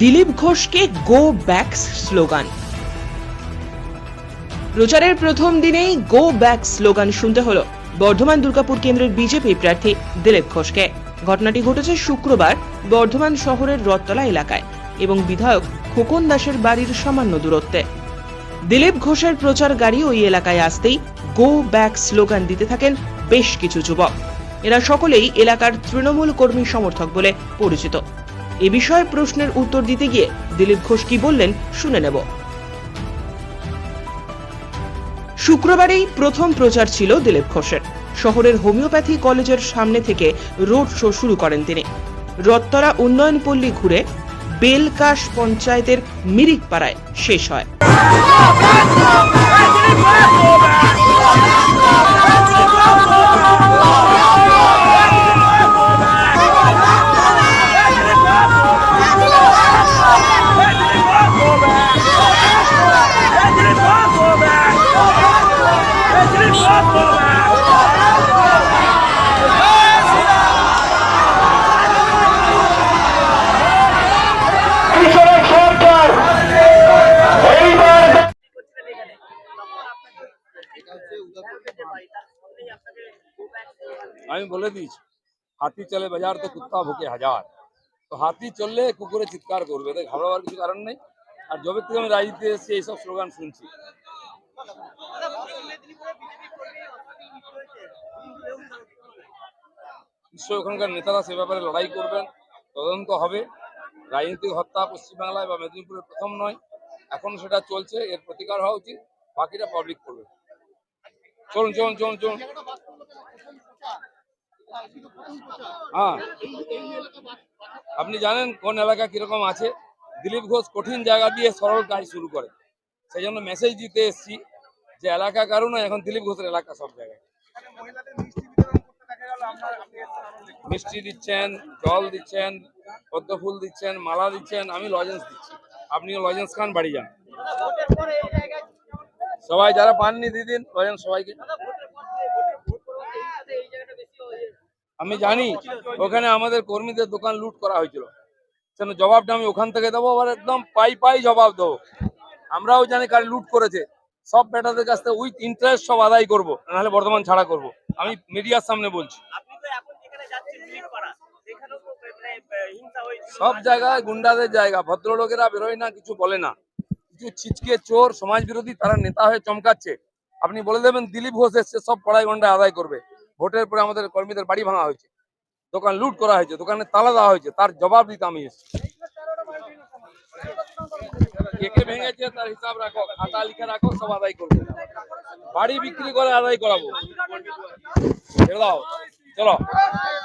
দিলীপ ঘোষকে go back slogan প্রচারের প্রথম দিনেই গো ব্যাক স্লোগান শুনতে হলো। বর্ধমান দুর্গাপুর কেন্দ্রের বিজেপি প্রার্থী দিলীপ ঘোষকে। ঘটনাটি ঘটেছে শুক্রবার বর্ধমান শহরের রথতলা এলাকায় এবং বিধায়ক খোকন দাসের বাড়ির সামান্য দূরত্বে। দিলীপ ঘোষের প্রচার গাড়ি ওই এলাকায় আসতেই গো ব্যাক স্লোগান দিতে থাকেন বেশ কিছু যুবক। এরা সকলেই এলাকার তৃণমূল কর্মী সমর্থক বলে পরিচিত। এ বিষয়ে প্রশ্নের উত্তর দিতে গিয়ে দিলীপ ঘোষ কি বললেন শুনে নেব। শুক্রবারেই প্রথম প্রচার ছিল দিলীপ ঘোষের। শহরের হোমিওপ্যাথি কলেজের সামনে থেকে রোড শো শুরু করেন তিনি। রত্তরা উন্নয়ন পল্লী ঘুরে বেলকাশ পঞ্চায়েতের মিরিকপাড়ায় শেষ হয়। আমি বলে দিয়েছি হাতি চলে বাজার তো কুত্তা ভুকে হাজার। তো হাতি চললে কুকুরে চিৎকার করবে তাই ঘাবড়াবার কিছু কারণ নেই। আর যবে থেকে আমি রাজনীতিতে এসেছি এইসব স্লোগান শুনছি। নিশ্চয়ই ওখানকার নেতারা সে ব্যাপারে লড়াই করবেন। তদন্ত হবে। রাজনৈতিক হত্যা পশ্চিমবাংলায় বা মেদিনীপুরে প্রথম নয়। এখন সেটা চলছে এর প্রতিকার হওয়া উচিত। বাকিটা পাবলিক করবে। চলুন চলুন চলুন চলুন। হ্যাঁ। আপনি জানেন কোন এলাকা কীরকম আছে? দিলীপ ঘোষ কঠিন জায়গা দিয়ে সরল কাজ শুরু করে। সেই জন্য মেসেজ দিতে এসেছি যে এলাকা কারণ এখন দিলীপ ঘোষের এলাকা সব জায়গায়। মিষ্টি দিচ্ছেন, জল দিচ্ছেন পদ্ম ফুল দিচ্ছেন, মালা দিচ্ছেন, আমি লজেন্স দিচ্ছি। আপনিও লজেন্স খান, বাড়ি যান। সবাই যারা পাননি দিদিন লজেন্স সবাইকে। আমি জানি ওখানে আমাদের কর্মীদের দোকান লুট করা হয়েছিল। সেজন্য জবাবটা আমি ওখান থেকে দেবো, আবার একদম পাই পাই জবাব দেবো। আমরাও জানি কার লুট করেছে। সব বেটাদের কাছ থেকে উইথ ইন্টারেস্ট সব আদায় করব, নাহলে বর্তমান ছাড়া করব। আমি মিডিয়ার সামনে বলছি। সব জায়গায় গুন্ডাদের জায়গা, ভদ্রলোকেরা বেরোয় না, কিছু বলে না। কিছু ছিচকে চোর সমাজ বিরোধী তারা নেতা হয়ে চমকাচ্ছে। আপনি বলে দেবেন, দিলীপ ঘোষ এসছে, সব পড়াই গন্ডা আদায় করবে। ভোটের পরে আমাদের কর্মীদের বাড়ি ভাঙা হয়েছে। দোকান লুট করা হয়েছে, দোকানে তালা দেওয়া হয়েছে, তার জবাব দিতে আমি এসেছি। কে ভেঙেছে তার হিসাব রাখো লিখে রাখো, সব আদায় করব। বাড়ি বিক্রি করে আদায় করাবো। চলো।